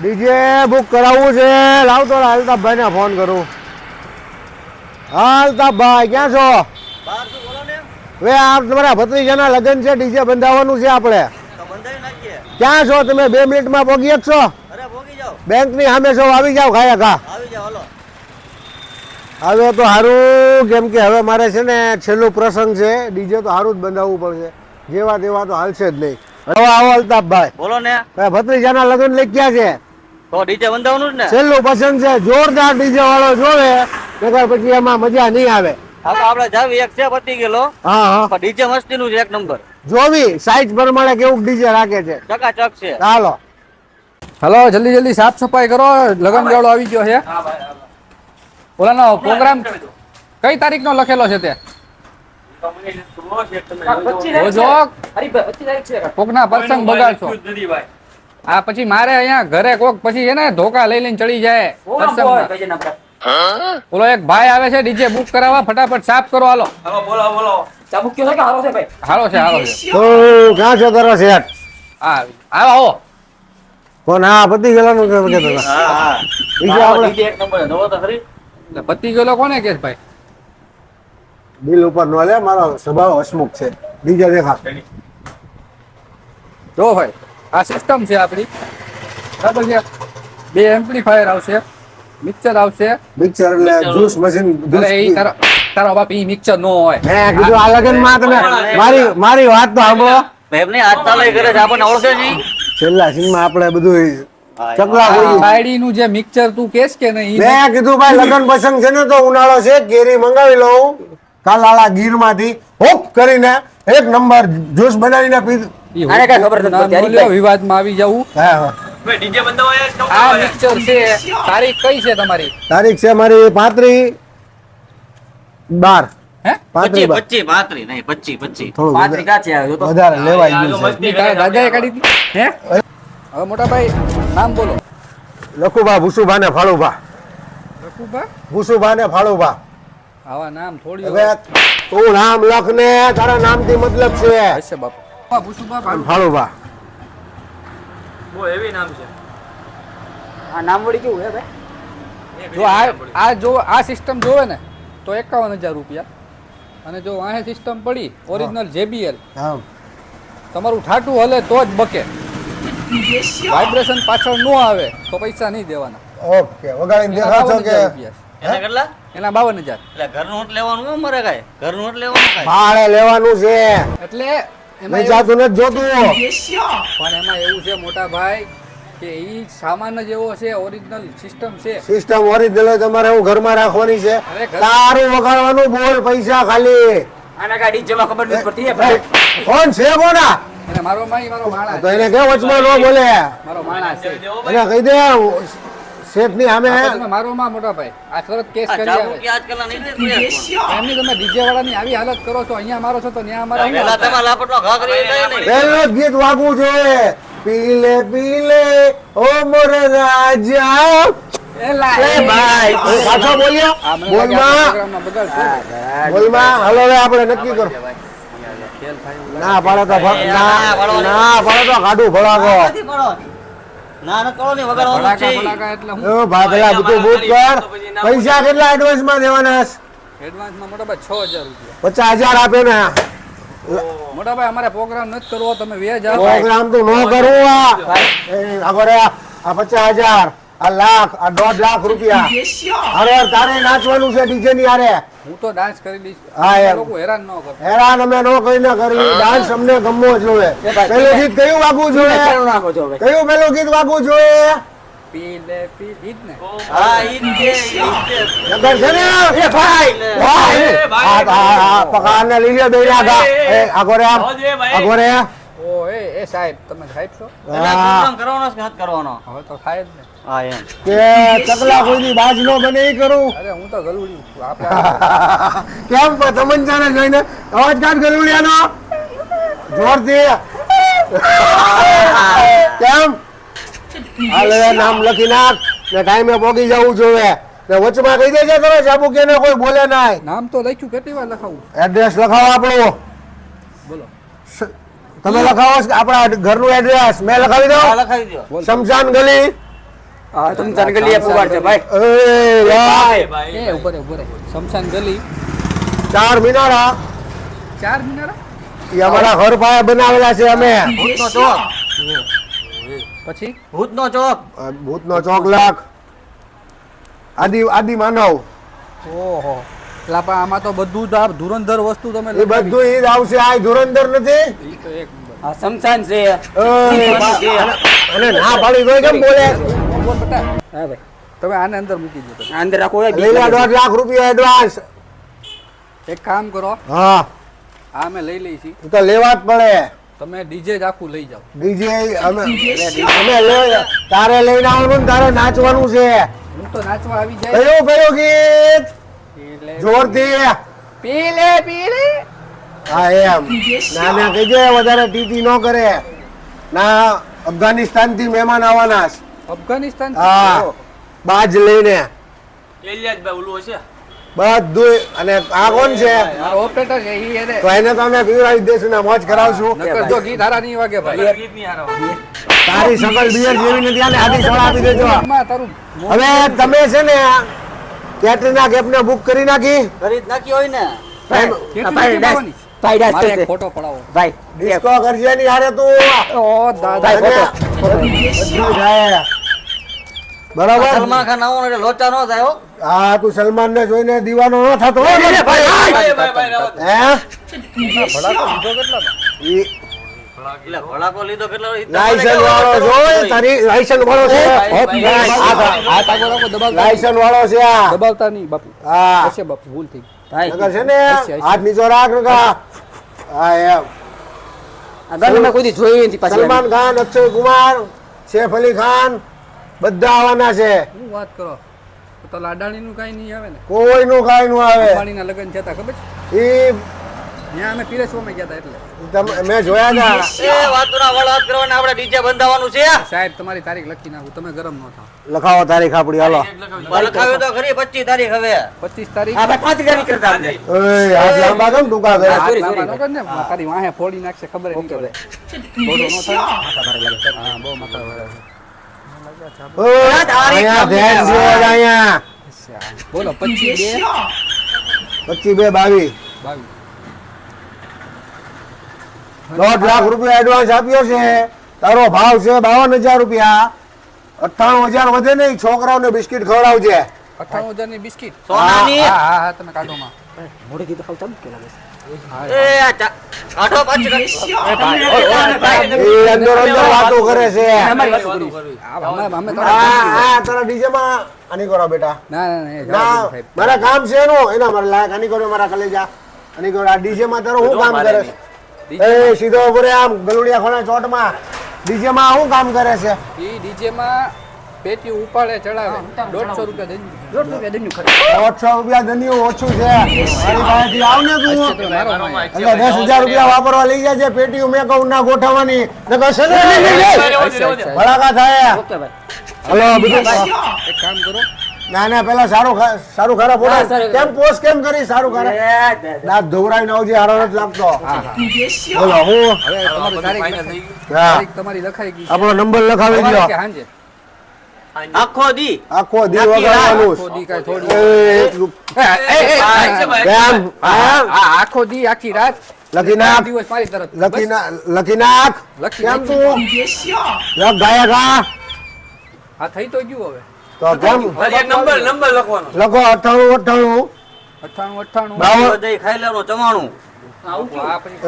DJ book કરાવવું છે. લાવ તો અલ્તાફભાઈ ને ફોન કરું. હા અલ્તાફભાઈ ક્યાં છો? ને. હવે આ તમારા ભત્રીજાના લગ્ન છે ડીજે બંધાવવાનું છે આપણે. ક્યાં છો તમે? બે મિનિટમાં માં શકશો બેંકની સામે છો આવી જાઓ ખાયા ખા આવી હવે તો સારું કેમ કે હવે મારે છે ને છેલ્લો પ્રસંગ છે. ડીજે તો સારું જ બંધાવવું પડશે. જેવા તેવા તો હાલશે જ નહીં. હવે આવો અલ્તાફભાઈ. બોલો ને. ભત્રીજાના લગ્ન લઈ ક્યાં છે? તો ડીજે બંધાવવાનું જ ને? છેલ્લું પસંદ છે જોરદાર ડીજે વાળો જોવે નકર પછી એમાં મજા નહીં આવે. હા તો આપણે જાવી એક છે પતી ગયેલો. હા હા. પણ ડીજે મસ્તી નું છે એક નંબર. જોવી સાઈઝ પ્રમાણે કેવું ડીજે રાખે છે. ચકાચક છે. ચાલો હલો જલ્દી જલ્દી સાફ સફાઈ કરો. લગન ગાળો આવી ગયો છે. ઓલાનો પ્રોગ્રામ કઈ તારીખનો લખેલો છે તે? કોકના પ્રસંગ બગાડશો. આ પછી મારે અહીંયા ઘરે કોક પછી છે ને ધોકા લઈ લઈને ચડી જાય. બોલો એક ભાઈ આવે છે ડીજે બુક કરાવવા ફટાફટ સાફ કરો હાલો. હાલો છે હાલો છે તો ક્યાં છે તારો સેટ હા આવો આવો કોણ? હા પતિ ગયેલાનું કે કહેતો હતો. હા હા. બીજું આપણે ડીજે એક નંબર. નવો તો ખરી. પતિ ગયેલો કોને કે ભાઈ? દિલ ઉપર નો લે મારો સ્વભાવ હસમુખ છે. બીજા દેખા જો ભાઈ. આ સિસ્ટમ છે આપણી. બરાબર છે? બે એમ્પ્લીફાયર આવશે. મિક્સર આવશે. મિક્સર એટલે જ્યુસ મશીન એટલે એ તારો તારો બાપ ઈ મિક્સર નો હોય. મેં કીધું આ લગનમાં તમે મારી મારી વાત તો સાંભળો. એમની હાથ તાલે કરે છે આપણને ઓળખે નહીં. છેલ્લા સીનમાં આપણે બધું ચકલા આ નું જે મિક્સર તું કેસ કે નહીં મેં કીધું ભાઈ લગન પસંદ છે ને તો ઉનાળો છે કેરી મંગાવી લઉં. કાલાળા ગીરમાંથી હોપ કરીને એક નંબર જ્યુસ બનાવીને પી ઈ નામ નો લ્યો, વિવાદમાં આવી જવું હા હા. આ મિક્સર છે. તારીખ કઈ છે તમારી? તારીખ છે મારી પાંત્રી બાર. હે? પાંત્રી પચી બાર. પચી પાંત્રી નહીં પચી પચી. થોડું વધારે વધારે લેવાઈ ગયું છે. ઈ તારા દાદાએ કાઢી હતી હે? હવે મોટા ભાઈ નામ બોલો. લખુભા ભૂસુભા ને ફાળુભા. રઘુભા ભૂસુભા ને ફાળુભા. આવા નામ થોડી હવે તું નામ લખ ને તારા નામથી મતલબ છે. હશે બાપુ. હા, ભૂસુભા ભાડું. ફાળુભા જો આ આ જો આ સિસ્ટમ જોવે ને તો એકાવન હજાર રૂપિયા. અને જો આ સિસ્ટમ પડી ઓરિજિનલ જેબીએલ હા. તમારું ઠાટું હલે તો જ બકે. વાઇબ્રેશન પાછળ ન આવે તો પૈસા નહીં દેવાના. ઓકે વગાડીને દેખાડો કે એના કેટલા? એના બાવન હજાર. એટલે ઘરનું હોટ લેવાનું મારે કાંઈ? ઘરનું હોટ લેવાનું કાંઈ? ભાડે લેવાનું છે. એટલે એવું- જાતું નથી જોતું. પણ એમાં એવું છે મોટા ભાઈ કે એ સામાન જ એવો છે ઓરિજિનલ સિસ્ટમ છે. સિસ્ટમ ઓરિજિનલ તમારે હું ઘરમાં રાખવાની છે. તારું વગાડવાનું બોલ પૈસા ખાલી. કોણ છે કોના? મારો માઈ મારો માણસ તો એને કે વચમાં ન બોલે? મારો માણસ છે. એને કહી દે શેઠની સામે તમે મારો માં મોટા ભાઈ. આ સરત કેસ કરી આવે. કે આજકાલના નહીં એમની તમે ડીજે વાળાની આવી હાલત કરો છો અહીંયા મારો છો તો ત્યાં મારા પેલા તમે લાપટનો ઘા કરી નહીં. ગીત વાગવું જોઈએ. પીલે પીલે ઓ મોર રાજા. આપણે નક્કી કરો. ના પાડે તો ના ના, પાડો. ના તો કાઢું ભળાકો. ના ના કરો નહીં વગર જ છે. ઓ ભાઈ બધું બુક કર. પૈસા કેટલા એડવાન્સમાં દેવાના છે? એડવાન્સમાં મોટા ભાઈ છ હજાર રૂપિયા. પચાસ હજાર આપે ને. મોટા ભાઈ અમારે પ્રોગ્રામ નથી કરવો તમે વેજ આવો પ્રોગ્રામ તો ન કરવું આ. એ, આ આ પચાસ હજાર. આ લાખ આ દોઢ લાખ રૂપિયા. અરે તારે નાચવાનું છે ડીજે ની અરે હું તો ડાન્સ કરી દઈશ. હા, એમ. લોકો હેરાન ન કરો હેરાન અમે ન કરી ન કરી. ડાન્સ અમને ગમવો જોઈએ. પેલું ગીત કયું વાગવું જોઈએ? કયું પેલું ગીત વાગવું જોઈએ? પી પી ઈ ને. હા ઈ જ છે, છે. ને? એ ભાઈ! ભાઈ! આ આ આ પકાને લઈ લે બેડા ગા એ આગો રે આમ. આગો રે ઓ એ એ સાહેબ તમે સાહેબ છો? એટલે કરવાનો કે નથી કરવાનો? હવે તો ખાય જ ને. હા એમ. કે ચકલા કોઈની બાજ નો બને કરું. અરે હું તો ગલુડી કેમ તમંચાને જોઈને અવાજ કાઢ ગલુડિયાનો? જોરથી. કેમ? હાલ નામ લખી નાખ. ને ટાઈમે પોગી જવું જોઈએ ને વચમાં કહી દેજે કરો ચાબુ કે કોઈ બોલે નાય. નામ તો લખ્યું કેટલી વાર લખાવું? એડ્રેસ લખાવો આપણું. બોલો. તમે લખાવો કે આપણા ઘરનું એડ્રેસ મેં લખાવી દો. દઉં લખાવી દો શમશાન ગલી. હા તમે એ પુગાડ છે ભાઈ. એ ભાઈ. એ ઉપર ઉપર શમશાન ગલી. ચાર મિનારા. ચાર મિનારા? એ અમારા ઘર પાયા બનાવેલા છે અમે. ભૂતનો ચોક. પછી? ભૂતનો ચોક. ભૂતનો ચોક લાખ. આદિ આદિ માનવ. ઓહો. એટલે આમાં તો બધું જ ધુરંધર વસ્તુ તમે એ બધું ઈ જ આવશે. આ ધુરંધર નથી. ઈ તો એક આ શમશાન છે. અને- ના પાડી દો કેમ બોલે? બોલ બેટા હા ભાઈ. તમે આને અંદર મૂકી દો અંદર રાખો હોય લઈ લે દોઢ લાખ રૂપિયા એડવાન્સ એક કામ કરો. હા. આ અમે લઈ લઈ છીએ તો લેવા જ પડે. તમે ડીજે જ આખું લઈ જાઓ. ડીજે અમે અમે લઈ તારે લઈને આવવાનું ને તારે નાચવાનું છે. હું તો નાચવા આવી જાય. કયો કયું ગીત. એટલે જોરથી. પીલે પીલે. હા એમ. ના ના કહેજે વધારે ટીટી ન કરે. ના અફઘાનિસ્તાનથી મહેમાન આવવાના છે. અફઘાનિસ્તાન હા. બાજ લઈને. બધું અને આ કોણ છે? મારો ઓપરેટર છે ઈ એને. તો એને તો અમે પીવડાવી દેશું ને મોજ કરાવશું. નકર જો ગીત હારા નહીં વાગે ભાઈ. તારી શકલ બિયર જેવી નથી આને હાથી સોડા આપી દેજો. તારું હવે તમે છે ને કેટરીના કેફ ને બુક કરી નાખી. કરી નાખી હોય ને. ફોટો પડાવો. ભાઈ ડિસ્કો કરજે હારે તું. ઓ દાદા. ફોટો. બધું જાય. બરાબર? સલમાન ખાન આવો એટલે લોચા નો થાય હા. તું સલમાન ને જોઈને દીવાનો ન થતો હે મને વાળો છો. આગળ દબાવતા નહીં. વાળો છે આ. દબાવતા નહીં બાપુ. હા. બાપુ ભૂલ થઈ છે ને. હાથ નીચો રાખ. હા. એમ. આ મેં કોઈ જોયું નથી પાછી સલમાન ખાન અક્ષય કુમાર સૈફ અલી ખાન બધા આવવાના છે. શું વાત કરો? તો લાડાણીનું કાંઈ નહીં આવે ને. કોઈનું કાંઈ નું આવે. અંબાણીના લગ્ન થયા હતા ખબર છે? એ ત્યાં અમે પીરેસવામાં ગયા હતા એટલે. તમ- મેં જોયા હતા એ વાતોના વળાત કરવાના આપણે ડીજે બંધાવવાનું છે. સાહેબ તમારી તારીખ લખી નાખું તમે ગરમ ન થાવ લખાવો તારીખ આપડી હાલો. લખાવ્યો તો ખરી પચીસ તારીખ હવે. પચીસ તારીખ? આપણે ભાઈ પાંચ ગાડી કરતા આપણે ઓય આ લાંબા કેમ ટૂંકા કરે તારી વાહે ફોડી નાખશે ખબર નહીં પડે. ફોટો ન થાય. હા બહુ માથા વાળા. બોલો પચીસ પચીસ. બે બાવીસ. બાવીસ. દોઢ લાખ રૂપિયા એડવાન્સ આપ્યો છે. તારો ભાવ છે બાવન હજાર રૂપિયા. અઠ્ઠાણું હજાર વધે નહીં છોકરાઓને બિસ્કિટ ખવડાવજે. અઠ્ઠાણું હજારની બિસ્કિટ? સોનાની? હા હા. તમે કાઢો માં. મોઢે કીધું ખાવ ચમકે લાગે છે એ આ ચા- કાઢો પાછી એ અંદર અંદર વાતો કરે છે. અમારી વાત કરી. આ અમે અમે તો આ આ તારા ડીજે માં આની બેટા. ના ના ના એ ના જવા દો સાહેબ. મારા કામ છે એનું. એના મારા લાયક. આની કરો મારા કલેજા. આની કરો આ ડીજે માં તારો શું કામ કરે છે? એ સીધો ઊભો રે આમ ગલુડિયા ખોણા ચોટમાં. ડીજે માં શું કામ કરે છે? ડીજે માં પેટી ઉપાડે ચડાવે. દોઢસો રૂપિયા દંડ દોઢ રૂપિયા દંડ્યું ખરી. દોઢસો રૂપિયા ધન્યું ઓછું છે. મારી પાસેથી આવ તું. તો મારો ભાઈ. એટલે દસ હજાર રૂપિયા વાપરવા લઈ જાય છે. પેટીઓ મેં કહું ના ગોઠવવાની. નકર છે ને? લઈ લઈ લે. અચ્છા, અચ્છા. ભડાકા થાય. હલો બીજું એક કામ કરો. ના ના પેલા સારું સારું ખરાબ કેમ પોસ્ટ કેમ કરી સારું ખરાબ દાંત ધોવરાઈને આવજે હારો નથી લાગતો. બોલો હું? તમારી લખાઈ- હા. તારીખ તમારી લખાઈ ગઈ આપણો નંબર લખાવી દો આખો દી. આખો દી વગાડવાનું આખો દી આખો દી આખી રાત. લખી નાખ દિવસ મારી તરફ. લખી ના લખી નાખ કેમ તું લખ ગાયક. હા થઈ તો ગયું હવે. તો કેમ? નંબર નંબર લખવાનો. લખો અઠ્ઠાણું અઠ્ઠાણું અઠ્ઠાણું અઠ્ઠાણું બાવન ખાઈ લેવાનું ચવાણું.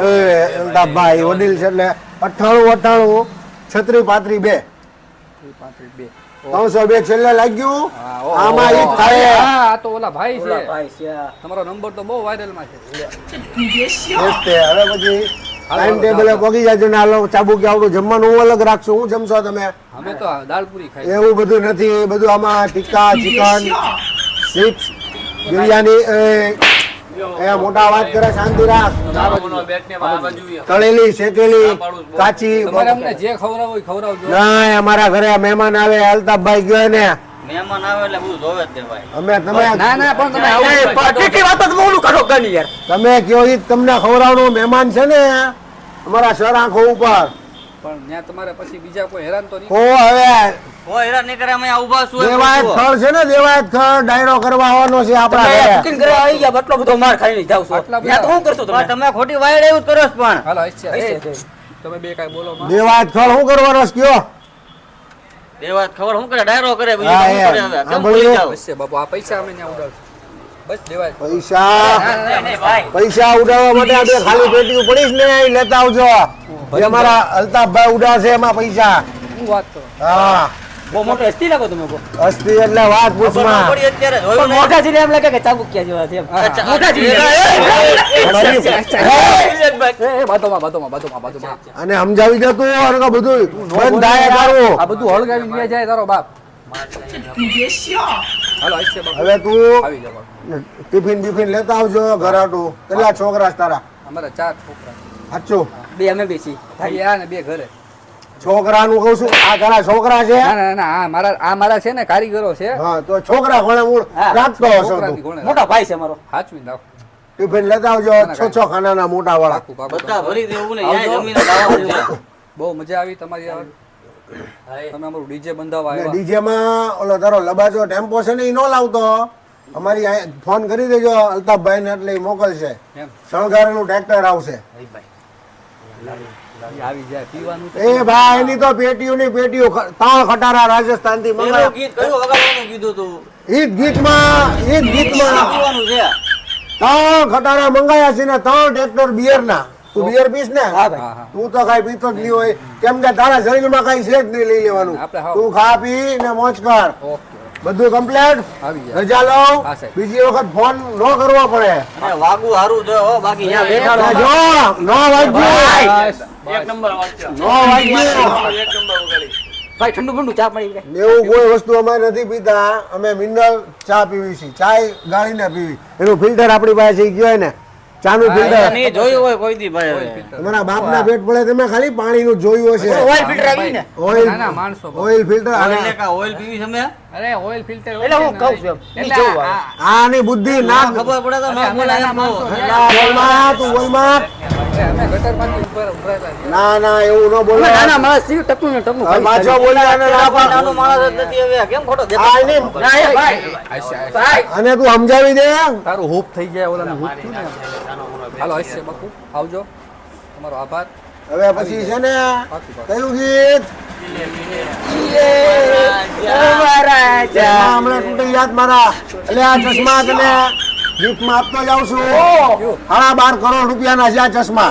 એ વડીલ છે એટલે અઠાણું છત્રી પાત્રી બે. પાત્રી બે. ત્રણસો બે છેલ્લે લાગ્યું. આમાં ઈ થાય. હા આ તો ઓલા ભાઈ છે. ભાઈ છે તમારો નંબર તો બહુ વાયરલમાં છે. એ જ તે. હવે પછી ટાઈમ ટેબલે પગી જાય છે ને હાલો ચાબુક આવડું જમવાનું હું અલગ રાખશું હું જમશો તમે? અમે તો દાળ પૂરી ખાઈ. એવું બધું નથી બધું આમાં ટિક્કા ચિકન ચિપ્સ બિરયાની એ મોટા વાત કરે શાંતિ રાખ. તળેલી શેકેલી કાચી. જે ખવડાવો હોય ખવડાવજો ના અમારા ઘરે મહેમાન આવે અલ્તાફભાઈ ગયો ને મહેમાન આવે એટલે બધું જોવે જ ભાઈ અમે તમે ના ના પણ તમે આવું કેટલી વાતો બોલું કાઢો ગણી યાર. તમે કયો તમને ખવડાવવાનું મહેમાન છે ને અમારા સર આંખો ઉપર. પણ ત્યાં તમારે પછી બીજા કોઈ હેરાન તો નહીં કો હવે. કોઈ હેરાન નહીં કરે અમે અહીંયા છું દેવાયત ખળ છે ને દેવાયત ખળ ડાયરો કરવા છે આપણા તમે કરવા આવી ગયા આટલો બધો માર ખાઈને જાવ છો. ત્યાં તો બધા. શું તમે તમે ખોટી વાયડ એવું કરો છો પણ. હાલો હશે હશે, એ, હશે. તમે બે કાંઈ બોલો દેવાયત ખળ શું કરવાનો છે કયો? દેવા ખબર હું કરે? ડાયરો કરે બીજું શું કરે હવે? આ કેમ? બાપુ. પૈસા અમે ત્યાં બસ દેવાય પૈસા. પૈસા ઉડાવવા માટે આ ખાલી પેટી પડીશ ને લેતા આવજો. જે અમારા અલ્તાફભાઈ ઉડાડશે એમાં પૈસા શું વાત કરો હા બહુ મોટો હસ્તી લાગો તમે હસ્તી એટલે વાત પૂછમાં પણ મોટા જીને એમ લાગે કે ચાબુકિયા જેવા છે મોટા બાજુમાં અને સમજાવી દે તું અને કે બધું બંધ થાય તારું આ બધું હળગાવી લે જાય તારો બાપ હવે તું આવી જાવ બાપુ. ટિફિન બિફિન લેતા આવજો ઘરાટું કેટલા છોકરા છે તારા અમારા ચાર છોકરા સાચું. બે અમે બેસી ને બે ઘરે. છોકરાનું કહું છું આ તારા છોકરા છે? ના ના ના આ મારા આ મારા છે ને કારીગરો છે. હા તો છોકરા ઘણે મૂળ રાખતો હશો મોટા ભાઈ છે મારો. સાચવી દાવ ટિફિન લેતા આવજો છ છ ખાનાના મોટા વાળા બધા ભરી દેવું ને જમીને બહુ મજા આવી તમારી આ તમે અમારું ડીજે બંધાવા આવ્યા. ડીજે માં ઓલો તારો લબાજો ટેમ્પો છે ને એ નો લાવતો. અમારી ફોન કરી દેજો અલ્તાફભાઈ ને એટલે મોકલશે. એમ. શણગારેલું ટ્રેક્ટર આવશે. ઈ આવી જાય પીવાનું તો એ ભાઈ એની તો પેટીઓની પેટીઓ ખ- ત્રણ ખટારા રાજસ્થાનથી પેલું ગીત કયું વગાડવાનું કીધું તું? ઈદ ગીતમાં ઈદ ગીતમાં. પીવાનું ત્રણ ખટારા મંગાયા છે ને ત્રણ ટ્રેક્ટર બિયર ના તું બિયર પીસ ને? તું તો કઈ પીતો જ નહીં હોય. કેમ કે તારા શરીરમાં કઈ છે જ નહીં લઈ લેવાનું. તું ખા પી ને મોજ કર. બધું કમ્પ્લેટ રજા લો. બીજી વખત ફોન ન કરવો પડે. અને વાગુ હારું છે હો બાકી અહીંયા બેઠા. જો નો વાગ્યું. બસ, બસ. નો વાગ્યું. ભાઈ ઠંડુ ઠંડુ ચા પડી એવું કોઈ વસ્તુ અમે નથી પીતા. અમે મિનરલ ચા પીવી છીએ. ચાય ગાળીને પીવી. એનું ફિલ્ટર આપણી પાસે ગયો ને. ચાનું ફિલ્ટર નહીં જોયું હોય કોઈ દી ભાઈ. તમારા બાપના પેટ પડે તમે ખાલી પાણીનું જોયું હશે. ઓઇલ ફિલ્ટર આવી ને. ઓઇલ ના, ના, માણસો ઓઇલ ફિલ્ટર કાં ઓઇલ પીવી છે અમે? અરે ઓઇલ ફિલ્ટર એટલે હું કહું છું એમ. જેવું. આની બુદ્ધિ ના ખબર પડે તો ન બોલાય. તું બોલમાં. ના ના એવું ન બોલો ના ના મારા છીએ, ટકું ને ટકું હવે ખાલી પાછો અને નાનો માણસ જ નથી હવે. કેમ ખોટો આ દેખાય? ના, એ ભાઈ. અને તું સમજાવી દે. તારું હૂપ થઈ જાય ઓલાનું હૂપ થયું ને. હાલો હશે બકુ. આવજો. તમારો આભાર. હવે પછી છે ને. કયું ગીત. ચશ્મા તને ગિફ્ટમાં જાઉં છું સાડા બાર કરોડ રૂપિયાના છે ચશ્મા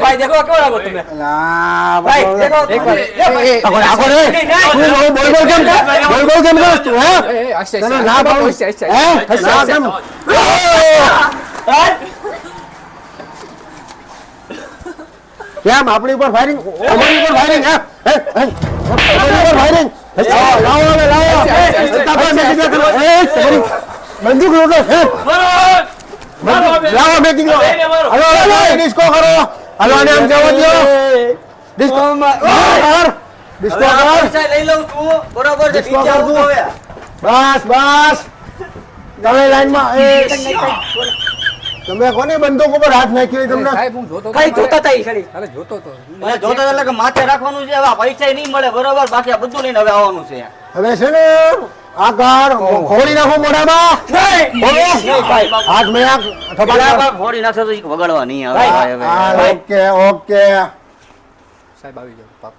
ભાઈ ના પાડું કેમ આપણી ઉપર ફાયરિંગ અમારી ઉપર ફાયરિંગ હે? અમારી ઉપર ફાયરિંગ લાવો હવે લાવો. બંદૂક લો હે. લાવો મેં કીધું હલો હલો ડિસ્કો કરો. હલો આને આમ જવા દો ડિસ્કો કર ડિસ્કો કર લઈ લઉં છું. બરોબર છે ડિસ્કો કર. બસ બસ. તમે લાઈનમાં એ તમે કોની બંદૂક ઉપર હાથ નાખ્યો તમને સાહેબ હું જોતો કઈ જોતા તઈ ખાલી. અરે જોતો તો. એટલે જોતો એટલે કે માથે રાખવાનું છે હવે પૈસા નહીં મળે બરોબર? બાકી બધું લઈને હવે આવવાનું છે. હવે છે ને આ કાર ખોલી નાખો મોઢામાં. હાથ મેં આ પેલા તો વગાડવા નહીં આવે હવે. Okay okay. સાહેબ આવી જાવ પાપ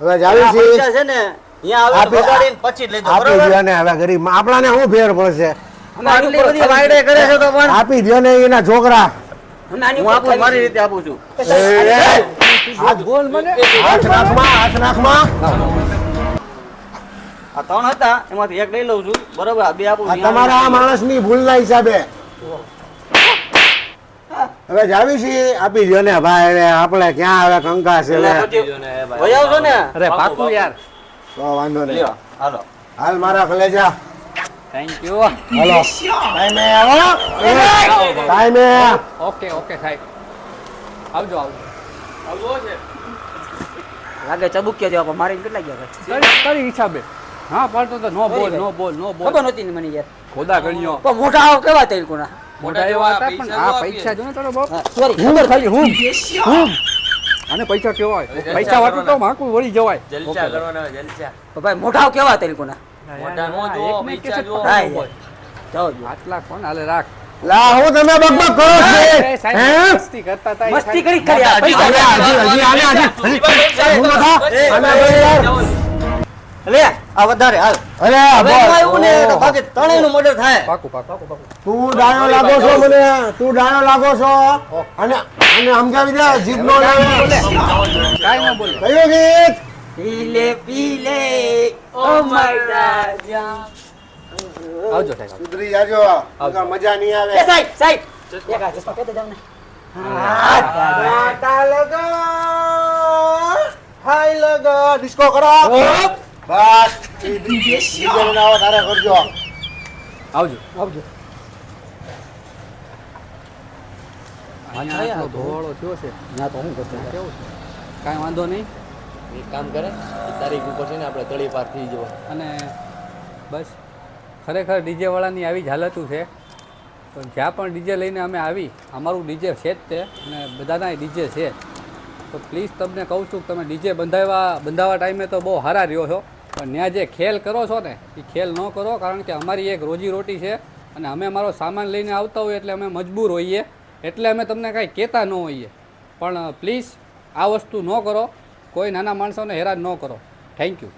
હવે જાવી છે. છે ને અહીંયા આવે વગાડીને પછી લેજો બરોબર? ને હવે ગરીબ આપણાને શું ફેર પડશે? આટલી બધી વાયડે કરે છે તો પણ આપી દો ને એના છોકરા. અમે આની હું ઉપર આપું ખાલી મારી રીતે આપું છું. એ, એ, હાથ બોલ મને. હાથ નાખમાં હાથ નાખમાં. આ ત્રણ હતા એમાંથી એક લઈ લઉં છું. બરોબર આ બે આપું આ તમારા આ માણસની ભૂલના હિસાબે. હવે જાવી છીએ આપી દો ને ભાઈ હવે આપણે ક્યાં હવે કંકાસ છે ને? અરે પાકું યાર. તો વાંધો નહીં. હાલો. હાલ મારા કલેજા થેન્ક યુ હાલો ટાઈમે આવો. ટાઈમે ઓકે ઓકે સાહેબ. આવજો આવજો. લાગે ચબુક્યો જેવા પણ મારીને કેટલા ગયા તારી તારી હિસાબે. હા પડતો તો નો બોલ નો બોલ નો બોલ. ખબર નહોતી ને મને યાર. ખોદા ગણ્યો. પણ મોટા આવ કેવા તે કોના? મોટા એવા હતા પણ આ પૈસા જો ને તારો બાપ સોરી. હું ખાલી હું. હું. અને પૈસા કેવાય પૈસા વાટું તો માકું વળી જવાય. જલસા કરવાના જલસા. ભાઈ મોઢા કેવા તે લોકોના મોઢા નો હા, જુઓ, એકને પૈસા કેસે જુઓ. હા, યાર. જાઓ જો. આટલા કોણ? હાલે રાખ. લા હું તમે બકબક કરો છો? હે મસ્તી કરતા હતા મસ્તી કરી ખરી હજી, હજી, હજી, આને, હજી. હજી, હું નતા? આને ભાઈ યાર. જાઓ. આ વધારે હાલ. અરે હવે એવું ને તો બાકી ત્રણેયનું મર્ડર થાય. પાકું પાકું પાકું તું ડાણો લાગો છો મને? તું ડાણો લાગો છો? અને અને સમજાવી દે જીભ નો કાંઈ ન બોલે. કયું ગીત? પીલે પીલે ઓ માય રાજા. આવજો સાહેબ આવજો. સુધરી જાજો. મજા નહીં આવે. એ સાહેબ સાહેબ. એક ચશ્મા પહેરી જાવ ને. ટાટા લગા હાય લગા. ડિસ્કો કરો. બસ. ડીજે બનાવો તારે કરજો. આવજો. આવજો. ધોવાળો થયો છે. ના તો હું કરતો. કેવું છે કાંઈ વાંધો નહીં. એક કામ કરે તારીખ ઉપર છે ને આપણે તળી પાર થઈ જવા અને બસ, ખરેખર ડીજે વાળાની આવી જ હાલતું છે. તો જ્યાં પણ ડીજે લઈને અમે આવી, અમારું ડીજે છે જ તે, અને બધાના ડીજે છે. તો પ્લીઝ તમને કહું છું કે તમે ડીજે બંધાવવા બંધાવવા ટાઈમે તો બહુ હારા રહ્યો છો. પણ ત્યાં જે ખેલ કરો છો ને, એ ખેલ ન કરો, કારણ કે અમારી એક રોજી રોટી છે. અને અમે અમારો સામાન લઈને આવતા હોઈએ એટલે અમે મજબૂર હોઈએ. એટલે અમે તમને કાંઈ કહેતા ન હોઈએ. પણ પ્લીઝ આ વસ્તુ ન કરો. કોઈ નાના માણસોને હેરાન ન કરો. Thank you